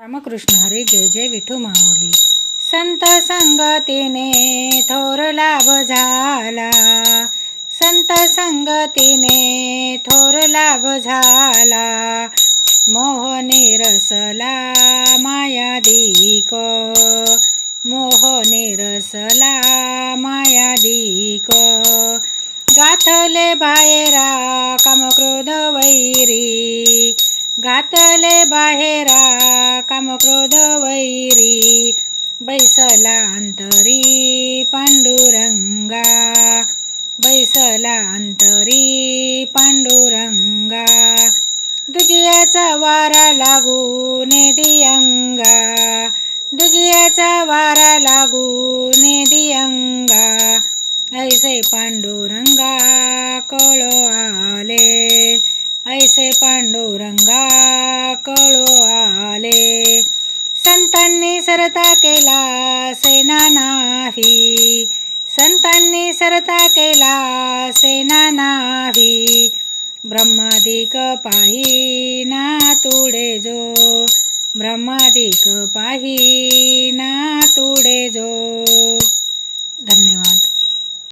रामकृष्ण हरी जय जय विठू माऊली. संत संगतीने थोर लाभ झाला. संत संगतीने थोर लाभ झाला. मोह निरसला मायादिक मोह निरसला मायादिक गाथले बाहेरा कामक्रोध वैरी. घातले बाहेरा कामक्रोध वैरी बैसला अंतरी पांडुरंगा बैसला अंतरी पांडुरंगा. दुजियाचा वारा लागून दियंगा दुजियाचा वारा लागून दियंगा. ऐसे पांडुरंगा कळो संतांनी सरता केला सेना नाही. संतांनी सरता केला सेना नाही. ब्रह्मादिक पाही ना तुडे जो. ब्रह्मादिक पाही ना तुडे जो.